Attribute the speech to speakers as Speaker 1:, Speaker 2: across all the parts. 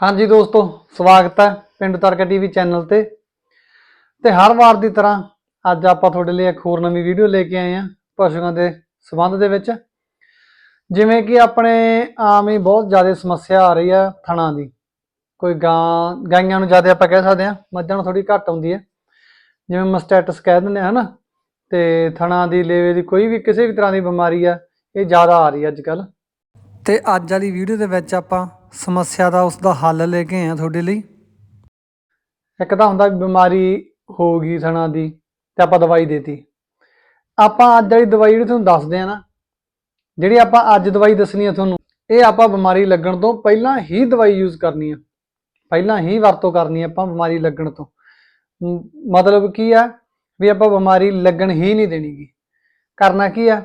Speaker 1: ਹਾਂਜੀ ਦੋਸਤੋ, ਸਵਾਗਤ ਹੈ ਪਿੰਡ ਤਰਕਾ ਟੀਵੀ ਚੈਨਲ ਤੇ। ਤੇ ਹਰ ਵਾਰ ਦੀ ਤਰ੍ਹਾਂ ਅੱਜ ਆਪਾਂ ਤੁਹਾਡੇ ਲਈ ਇੱਕ ਹੋਰ ਨਵੀਂ ਵੀਡੀਓ ਲੈ ਕੇ ਆਏ ਹਾਂ ਪਸ਼ੂਆਂ ਦੇ ਸੰਬੰਧ ਦੇ ਵਿੱਚ। ਜਿਵੇਂ ਕਿ ਆਪਣੇ ਆਮ ਹੀ ਬਹੁਤ ਜ਼ਿਆਦਾ ਸਮੱਸਿਆ ਆ ਰਹੀ ਆ ਥਣਾ ਦੀ। ਕੋਈ ਗਾਂ, ਗਾਈਆਂ ਨੂੰ ਜ਼ਿਆਦਾ ਆਪਾਂ ਕਹਿ ਸਕਦੇ ਹਾਂ, ਮੱਝਾਂ ਨੂੰ ਥੋੜੀ ਘੱਟ ਆਉਂਦੀ ਹੈ। ਜਿਵੇਂ ਮਸਟੈਟਸ ਕਹਿ ਦਿੰਦੇ ਆ ਹਨਾ ਤੇ ਥਣਾ ਦੀ, ਲੇਵੇ ਦੀ ਕੋਈ ਵੀ ਕਿਸੇ ਵੀ ਤਰ੍ਹਾਂ ਦੀ ਬਿਮਾਰੀ ਆ ਇਹ ਜ਼ਿਆਦਾ ਆ ਰਹੀ ਅੱਜ ਕੱਲ੍ਹ। ਤੇ ਅੱਜ ਵਾਲੀ ਵੀਡੀਓ ਦੇ ਵਿੱਚ ਆਪਾਂ ਸਮੱਸਿਆ ਦਾ ਉਸ ਦਾ ਹੱਲ ਲੈ ਕੇ ਆਏ ਹਾਂ ਤੁਹਾਡੇ ਲਈ। ਇੱਕ ਤਾਂ ਹੁੰਦਾ ਵੀ ਬਿਮਾਰੀ ਹੋ ਗਈ ਸਣਾ ਦੀ ਤੇ ਆਪਾਂ ਦਵਾਈ ਦੇਤੀ। ਆਪਾਂ ਅੱਜ ਵਾਲੀ ਦਵਾਈ ਜਿਹੜੀ ਤੁਹਾਨੂੰ ਦੱਸਦੇ ਆ ਨਾ, ਜਿਹੜੀ ਆਪਾਂ ਅੱਜ ਦਵਾਈ ਦੱਸਣੀ ਆ ਤੁਹਾਨੂੰ, ਇਹ ਆਪਾਂ ਬਿਮਾਰੀ ਲੱਗਣ ਤੋਂ ਪਹਿਲਾਂ ਹੀ ਦਵਾਈ ਯੂਜ਼ ਕਰਨੀ ਆ। ਪਹਿਲਾਂ ਹੀ ਵਰਤੋਂ ਕਰਨੀ ਆ ਆਪਾਂ ਬਿਮਾਰੀ ਲੱਗਣ ਤੋਂ। ਮਤਲਬ ਕੀ ਆ ਵੀ ਆਪਾਂ ਬਿਮਾਰੀ ਲੱਗਣ ਹੀ ਨਹੀਂ ਦੇਣੀਗੀ ਕਰਨਾ ਕੀ ਆ?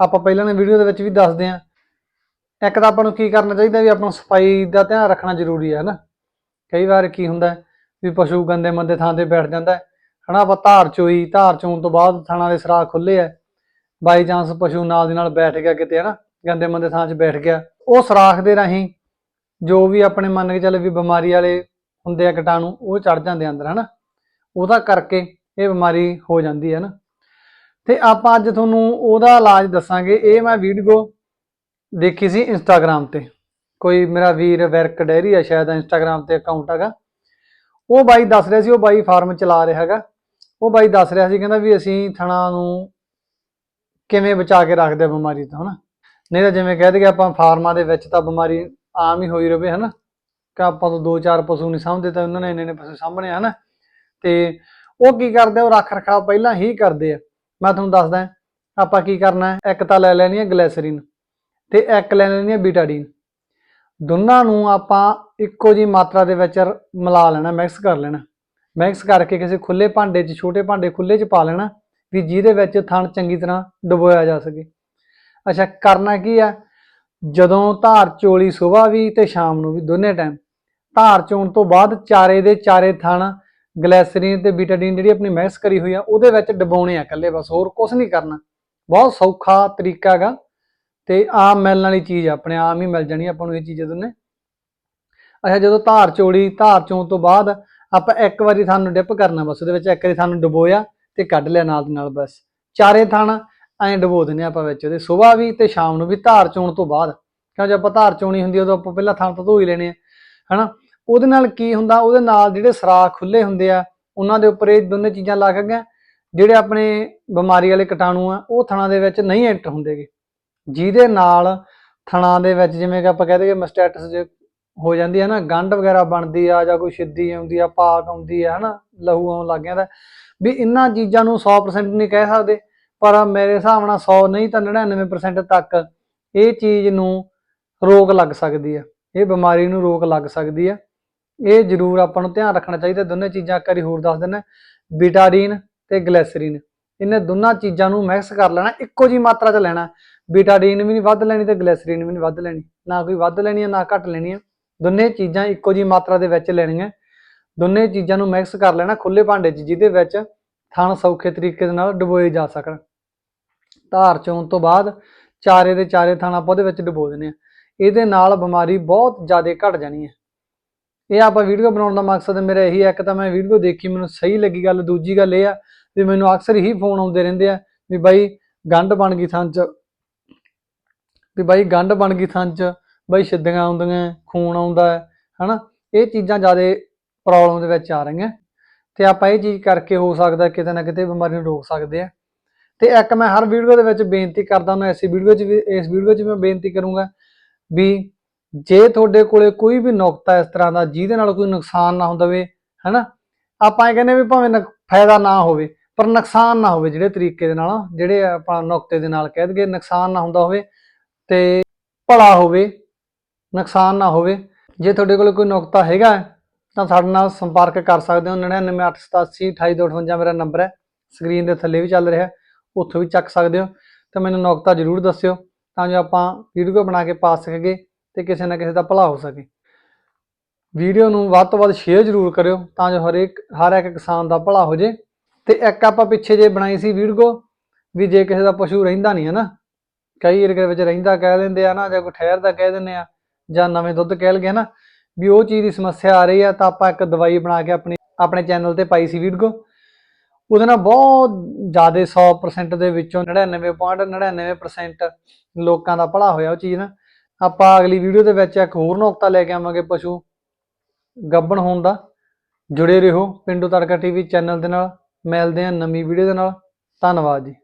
Speaker 1: ਆਪਾਂ ਪਹਿਲਾਂ ਦੀ ਵੀਡੀਓ ਦੇ ਵਿੱਚ ਵੀ ਦੱਸਦੇ ਆ ਇੱਕ ਤਾਂ ਆਪਾਂ ਨੂੰ ਕੀ ਕਰਨਾ ਚਾਹੀਦਾ ਵੀ ਆਪਾਂ ਨੂੰ ਸਫ਼ਾਈ ਦਾ ਧਿਆਨ ਰੱਖਣਾ ਜ਼ਰੂਰੀ ਹੈ, ਹਨਾ? ਕਈ ਵਾਰ ਕੀ ਹੁੰਦਾ ਵੀ ਪਸ਼ੂ ਗੰਦੇ ਮੰਦੇ ਥਾਂ ਤੇ ਬੈਠ ਜਾਂਦਾ ਹੈ, ਹਨਾ? ਆਪਾਂ ਧਾਰ ਚੋਈ, ਧਾਰ ਚੋਣ ਤੋਂ ਬਾਅਦ ਥਾਣਾ ਦੇ ਸਰਾਖ ਖੁੱਲੇ ਆ ਬਾਈ ਚਾਂਸ ਪਸ਼ੂ ਨਾਲ ਦੀ ਨਾਲ ਬੈਠ ਗਿਆ ਕਿਤੇ, ਹਨਾ? ਗੰਦੇ ਮੰਦੇ ਥਾਂ 'ਚ ਬੈਠ ਗਿਆ। ਉਹ ਸਰਾਖ ਦੇ ਰਾਹੀਂ ਜੋ ਵੀ ਆਪਣੇ ਮੰਨ ਕੇ ਚੱਲੇ ਵੀ ਬਿਮਾਰੀ ਵਾਲੇ ਹੁੰਦੇ ਆ ਕੀਟਾਣੂ, ਉਹ ਚੜ ਜਾਂਦੇ ਆ ਅੰਦਰ, ਹਨਾ? ਉਹਦਾ ਕਰਕੇ ਇਹ ਬਿਮਾਰੀ ਹੋ ਜਾਂਦੀ ਹੈ ਨਾ ਤੇ ਆਪਾਂ ਅੱਜ ਤੁਹਾਨੂੰ ਉਹਦਾ ਇਲਾਜ ਦੱਸਾਂਗੇ। ਇਹ ਮੈਂ ਵੀਡੀਓ ਦੇਖੀ ਸੀ ਇੰਸਟਾਗ੍ਰam ਤੇ। ਕੋਈ ਮੇਰਾ ਵੀਰ, ਵਰਕ ਡੈਰੀ ਆ ਸ਼ਾਇਦ ਇੰਸਟਾਗ੍ਰam ਤੇ ਅਕਾਊਂਟ ਹੈਗਾ। ਉਹ ਬਾਈ ਦੱਸ ਰਿਹਾ ਸੀ, ਉਹ ਬਾਈ ਫਾਰਮ ਚਲਾ ਰਿਹਾ ਹੈਗਾ। ਉਹ ਬਾਈ ਦੱਸ ਰਿਹਾ ਸੀ, ਕਹਿੰਦਾ ਵੀ ਅਸੀਂ ਥਣਾ ਨੂੰ ਕਿਵੇਂ ਬਚਾ ਕੇ ਰੱਖਦੇ ਆ ਬਿਮਾਰੀ ਤੋਂ, ਹਨਾ। ਨਹੀਂ ਤਾਂ ਜਿਵੇਂ ਕਹਿ ਦਈਏ ਆਪਾਂ ਫਾਰਮਾਂ ਦੇ ਵਿੱਚ ਤਾਂ ਬਿਮਾਰੀ ਆਮ ਹੀ ਹੋਈ ਰਵੇ, ਹਨਾ। ਕਿ ਆਪਾਂ ਤੋਂ ਦੋ ਚਾਰ ਪਸ਼ੂ ਨਹੀਂ ਸਾਂਭਦੇ, ਤਾਂ ਉਹਨਾਂ ਨੇ ਇੰਨੇ ਨੇ ਪਸ਼ੂ ਸਾਂਭਣੇ ਆ, ਹਨਾ। ਤੇ ਉਹ ਕੀ ਕਰਦੇ ਉਹ ਰੱਖ ਰਖਾਵ ਪਹਿਲਾਂ ਹੀ ਕਰਦੇ ਆ। ਮੈਂ ਤੁਹਾਨੂੰ ਦੱਸਦਾ, ਆਪਾਂ ਕੀ ਕਰਨਾ ਹੈ ਇੱਕ ਤਾਂ ਲੈ ਲੈਣੀ ਹੈ ਗਲੈਸਰੀਨ। ਤੇ ਇੱਕ ਲੈ ਲੈਣੀ ਹੈ ਬੀਟਾਡੀਨ ਦੋਨਾਂ ਨੂੰ ਆਪਾਂ ਇੱਕੋ ਜੀ ਮਾਤਰਾ ਦੇ ਵਿੱਚ ਮਿਲਾ ਲੈਣਾ ਮਿਕਸ ਕਰ ਲੈਣਾ। ਮਿਕਸ ਕਰਕੇ ਕਿਸੇ ਖੁੱਲੇ ਭਾਂਡੇ 'ਚ, ਛੋਟੇ ਭਾਂਡੇ ਖੁੱਲੇ 'ਚ ਪਾ ਲੈਣਾ ਵੀ ਜਿਹਦੇ ਵਿੱਚ ਥਣ ਚੰਗੀ ਤਰ੍ਹਾਂ ਡੁਬੋਇਆ ਜਾ ਸਕੇ। ਅੱਛਾ, ਕਰਨਾ ਕੀ ਆ? ਜਦੋਂ ਧਾਰ ਚੋਲੀ ਸਵੇਰ ਵੀ ਤੇ ਸ਼ਾਮ ਨੂੰ ਵੀ, ਦੋਨੇ ਟਾਈਮ ਧਾਰ ਚੋਣ ਤੋਂ ਬਾਅਦ ਚਾਰੇ ਦੇ ਚਾਰੇ ਥਣ, ਗਲੈਸਰੀਨ ਤੇ ਬੀਟਾਡੀਨ ਜਿਹੜੀ ਆਪਣੀ ਮਿਕਸ ਕਰੀ ਹੋਈ ਆ, ਉਹਦੇ ਵਿੱਚ ਡਬਾਉਣੇ ਆ ਇਕੱਲੇ, ਬਸ ਹੋਰ ਕੁਝ ਨਹੀਂ ਕਰਨਾ। ਬਹੁਤ ਸੌਖਾ ਤਰੀਕਾ ਹੈਗਾ। ਤੇ ਆਮ ਮਿਲਣ ਵਾਲੀ ਚੀਜ਼ ਆ, ਆਪਣੇ ਆਮ ਹੀ ਮਿਲ ਜਾਣੀ ਆਪਾਂ ਨੂੰ ਇਹ ਚੀਜ਼ ਦੋਨੇ ਅੱਛਾ ਜਦੋਂ ਧਾਰ ਚੋੜੀ ਧਾਰ ਚੋਣ ਤੋਂ ਬਾਅਦ ਆਪਾਂ ਇੱਕ ਵਾਰੀ ਸਾਨੂੰ ਡਿਪ ਕਰਨਾ ਬਸ ਉਹਦੇ ਵਿੱਚ ਇੱਕ ਵਾਰੀ ਸਾਨੂੰ ਡੁਬੋਇਆ ਤੇ ਕੱਢ ਲਿਆ ਨਾਲ ਦੀ ਨਾਲ ਬਸ। ਚਾਰੇ ਥਣ ਐਂ ਡਬੋ ਦਿੰਦੇ ਆਪਾਂ ਵਿੱਚ ਉਹਦੇ ਸਵੇਰ ਵੀ ਤੇ ਸ਼ਾਮ ਨੂੰ ਵੀ ਧਾਰ ਚੋਣ ਤੋਂ ਬਾਅਦ। ਕਿਉਂ ਜੇ ਆਪਾਂ ਧਾਰ ਚੋਣੀ ਹੁੰਦੀ ਆ, ਉਦੋਂ ਆਪਾਂ ਪਹਿਲਾਂ ਥਣ ਤਾਂ ਧੋ ਹੀ ਲੈਣੇ ਆ ਹਨਾ? ਉਹਦੇ ਨਾਲ ਕੀ ਹੁੰਦਾ ਉਹਦੇ ਨਾਲ ਜਿਹੜੇ ਸਰਾਖ ਖੁੱਲੇ ਹੁੰਦੇ ਆ ਉਹਨਾਂ ਦੇ ਉੱਪਰ ਇਹ ਦੋਨੇ ਚੀਜ਼ਾਂ ਲੱਗ ਗਈਆਂ। ਜਿਹੜੇ ਆਪਣੇ ਬਿਮਾਰੀ ਵਾਲੇ ਕੀਟਾਣੂ ਆ ਉਹ ਥਣਾਂ ਦੇ ਵਿੱਚ ਨਹੀਂ ਐਂਟਰ ਹੁੰਦੇਗੇ ਜਿਹਦੇ ਨਾਲ ਥਣਾਂ ਦੇ ਵਿੱਚ ਜਿਵੇਂ ਕਿ ਆਪਾਂ ਕਹਦੇ ਕਿ ਮਸਟੈਟਸ ਜੇ ਹੋ ਜਾਂਦੀ ਹੈ ਨਾ, ਗੰਢ ਵਗੈਰਾ ਬਣਦੀ ਆ ਜਾਂ ਕੋਈ ਸਿੱਧੀ ਆਉਂਦੀ ਆ, ਪਾਕ ਆਉਂਦੀ ਆ, ਹਨਾ, ਲਹੂ ਆਉਣ ਲੱਗ ਜਾਂਦਾ। ਵੀ ਇਹਨਾਂ ਚੀਜ਼ਾਂ ਨੂੰ 100% ਨਹੀਂ ਕਹਿ ਸਕਦੇ, ਪਰ ਮੇਰੇ ਹਿਸਾਬ ਨਾਲ 100 ਨਹੀਂ ਤਾਂ 99% ਤੱਕ ਇਹ ਚੀਜ਼ ਨੂੰ ਰੋਕ ਲੱਗ ਸਕਦੀ ਆ। ਇਹ ਬਿਮਾਰੀ ਨੂੰ ਰੋਕ ਲੱਗ ਸਕਦੀ ਆ। ਇਹ ਜ਼ਰੂਰ ਆਪਾਂ ਨੂੰ ਧਿਆਨ ਰੱਖਣਾ ਚਾਹੀਦਾ। ਦੋਨੇ ਚੀਜ਼ਾਂ ਇੱਕ ਵਾਰੀ ਹੋਰ ਦੱਸ ਦਿੰਦਾ। ਬੀਟਾਡੀਨ ਤੇ ਗਲੈਸਰੀਨ। ਇਹਨੇ ਦੋਨਾਂ ਚੀਜ਼ਾਂ ਨੂੰ ਮਿਕਸ ਕਰ ਲੈਣਾ, ਇੱਕੋ ਜੀ ਮਾਤਰਾ 'ਚ ਲੈਣਾ। ਬੀਟਾਡੀਨ ਵੀ ਨਹੀਂ ਵੱਧ ਲੈਣੀ ਤੇ ਗਲੈਸਰੀਨ ਵੀ ਨਹੀਂ ਵੱਧ ਲੈਣੀ। ਨਾ ਕੋਈ ਵੱਧ ਲੈਣੀ ਹੈ ਨਾ ਘੱਟ ਲੈਣੀ ਹੈ ਦੋਨੇ ਚੀਜ਼ਾਂ ਇੱਕੋ ਜੀ ਮਾਤਰਾ ਦੇ ਵਿੱਚ ਲੈਣੀਆਂ। ਦੋਨੇ ਚੀਜ਼ਾਂ ਨੂੰ ਮਿਕਸ ਕਰ ਲੈਣਾ ਖੁੱਲੇ ਭਾਂਡੇ 'ਚ, ਜਿਹਦੇ ਵਿੱਚ ਥਣ ਸੌਖੇ ਤਰੀਕੇ ਦੇ ਨਾਲ ਡੁਬੋਏ ਜਾ ਸਕਣ। ਧਾਰ ਚੋਣ ਤੋਂ ਬਾਅਦ ਚਾਰੇ ਦੇ ਚਾਰੇ ਥਣ ਆਪਾਂ ਉਹਦੇ ਵਿੱਚ ਡੁਬੋ ਦਿੰਦੇ ਆ। ਇਹਦੇ ਨਾਲ ਬਿਮਾਰੀ ਬਹੁਤ ਜ਼ਿਆਦਾ ਘਟ ਜਾਣੀ ਹੈ ਇਹ ਆਪਾਂ ਵੀਡੀਓ ਬਣਾਉਣ ਦਾ ਮਕਸਦ, ਮੇਰਾ ਇਹੀ ਹੈ ਇੱਕ ਤਾਂ ਮੈਂ ਵੀਡੀਓ ਦੇਖੀ, ਮੈਨੂੰ ਸਹੀ ਲੱਗੀ ਗੱਲ, ਦੂਜੀ ਗੱਲ ਇਹ ਆ ਵੀ ਮੈਨੂੰ ਅਕਸਰ ਹੀ ਫੋਨ ਆਉਂਦੇ ਰਹਿੰਦੇ ਆ ਵੀ ਬਾਈ ਗੰਢ ਬਣ ਗਈ ਥਾਂ 'ਚ। ਵੀ ਬਾਈ ਗੰਢ ਬਣ ਗਈ ਥਾਂ 'ਚ, ਬਾਈ ਛਿੱਦੀਆਂ ਆਉਂਦੀਆਂ, ਖੂਨ ਆਉਂਦਾ ਹੈ, ਹਨਾ? ਇਹ ਚੀਜ਼ਾਂ ਜ਼ਿਆਦਾ ਪ੍ਰੋਬਲਮ ਦੇ ਵਿੱਚ ਆ ਰਹੀਆਂ। ਤੇ ਆਪਾਂ ਇਹ ਚੀਜ਼ ਕਰਕੇ ਹੋ ਸਕਦਾ ਕਿਤੇ ਨਾ ਕਿਤੇ ਬਿਮਾਰੀ ਨੂੰ ਰੋਕ ਸਕਦੇ ਆ। ਤੇ ਇੱਕ ਮੈਂ ਹਰ ਵੀਡੀਓ ਦੇ ਵਿੱਚ ਬੇਨਤੀ ਕਰਦਾ ਹਾਂ ਐਸੀ ਵੀਡੀਓ 'ਚ ਵੀ, ਇਸ ਵੀਡੀਓ 'ਚ ਮੈਂ ਬੇਨਤੀ ਕਰੂੰਗਾ ਵੀ ਜੇ ਤੁਹਾਡੇ ਕੋਲੇ ਕੋਈ ਵੀ ਨੁਕਤਾ ਇਸ ਤਰ੍ਹਾਂ ਦਾ ਜਿਹਦੇ ਨਾਲ ਕੋਈ ਨੁਕਸਾਨ ਨਾ ਹੁੰਦਾ ਵੇ ਹਨਾ? ਆਪਾਂ ਇਹ ਕਹਿੰਦੇ ਵੀ ਭਾਵੇਂ ਨੁਕ- ਫਾਇਦਾ ਨਾ ਹੋਵੇ। ਪਰ ਨੁਕਸਾਨ ਨਾ ਹੋਵੇ ਜਿਹੜੇ ਤਰੀਕੇ ਦੇ ਨਾਲ, ਜਿਹੜੇ ਆਪਾਂ ਨੁਕਤੇ ਦੇ ਨਾਲ ਕਹਿ ਦਈਏ, ਨੁਕਸਾਨ ਨਾ ਹੁੰਦਾ ਹੋਵੇ ਤੇ ਭਲਾ ਹੋਵੇ, ਨੁਕਸਾਨ ਨਾ ਹੋਵੇ। ਜੇ ਤੁਹਾਡੇ ਕੋਲ ਕੋਈ ਨੁਕਤਾ ਹੈਗਾ ਤਾਂ ਸਾਡੇ ਨਾਲ ਸੰਪਰਕ ਕਰ ਸਕਦੇ ਹੋ। 9988828258 ਮੇਰਾ ਨੰਬਰ ਹੈ। ਸਕਰੀਨ ਦੇ ਥੱਲੇ ਵੀ ਚੱਲ ਰਿਹਾ ਉੱਥੋਂ ਵੀ ਚੱਕ ਸਕਦੇ ਹੋ। ਤਾਂ ਮੈਨੂੰ ਨੁਕਤਾ ਜ਼ਰੂਰ ਦੱਸਿਓ, ਤਾਂ ਜੋ ਆਪਾਂ ਵੀਡੀਓ ਬਣਾ ਕੇ ਪਾ ਸਕੀਏ ਤੇ ਕਿਸੇ ਨਾ ਕਿਸੇ ਦਾ ਭਲਾ ਹੋ ਸਕੇ। ਵੀਡੀਓ ਨੂੰ ਵੱਧ ਤੋਂ ਵੱਧ ਸ਼ੇਅਰ ਜ਼ਰੂਰ ਕਰਿਓ, ਤਾਂ ਜੋ ਹਰੇਕ, ਹਰ ਇੱਕ ਕਿਸਾਨ ਦਾ ਭਲਾ ਹੋ ਜੇ। ਤੇ ਇੱਕ ਆਪਾਂ ਪਿੱਛੇ ਜੇ ਬਣਾਈ ਸੀ ਵੀਡੀਓ, ਵੀ ਜੇ ਕਿਸੇ ਦਾ ਪਸ਼ੂ ਰਹਿੰਦਾ ਨਹੀਂ ਹੈ ਨਾ, ਕਈ ਏਰੀਏ ਵਿੱਚ ਰਹਿੰਦਾ ਕਹਿ ਦਿੰਦੇ ਆ ਨਾ, ਜਾਂ ਕੋਈ ਠਹਿਰਦਾ ਕਹਿ ਦਿੰਦੇ ਆ, ਜਾਂ ਨਵੇਂ ਦੁੱਧ ਕਹਿ ਲਗੇ ਨਾ, ਵੀ ਉਹ ਚੀਜ਼ ਦੀ ਸਮੱਸਿਆ ਆ ਰਹੀ ਆ, ਤਾਂ ਆਪਾਂ ਇੱਕ ਦਵਾਈ ਬਣਾ ਕੇ ਆਪਣੀ, ਆਪਣੇ ਚੈਨਲ ਤੇ ਪਾਈ ਸੀ ਵੀਡੀਓ। ਉਹਦੇ ਨਾਲ ਬਹੁਤ ਜ਼ਿਆਦਾ 100% ਦੇ ਵਿੱਚੋਂ 99.99% ਲੋਕਾਂ ਦਾ ਭਲਾ ਹੋਇਆ ਉਹ ਚੀਜ਼ ਨਾ। ਆਪਾਂ ਅਗਲੀ ਵੀਡੀਓ ਦੇ ਵਿੱਚ ਇੱਕ ਹੋਰ ਨੁਕਤਾ ਲੈ ਕੇ ਆਵਾਂਗੇ ਪਸ਼ੂ ਗੱਬਣ ਹੋਣ ਦਾ। ਜੁੜੇ ਰਹੋ ਪਿੰਡੂ ਤੜਕਾ ਟੀਵੀ ਚੈਨਲ ਦੇ ਨਾਲ। ਮਿਲਦੇ ਹਾਂ ਨਵੀਂ ਵੀਡੀਓ ਦੇ ਨਾਲ। ਧੰਨਵਾਦ ਜੀ।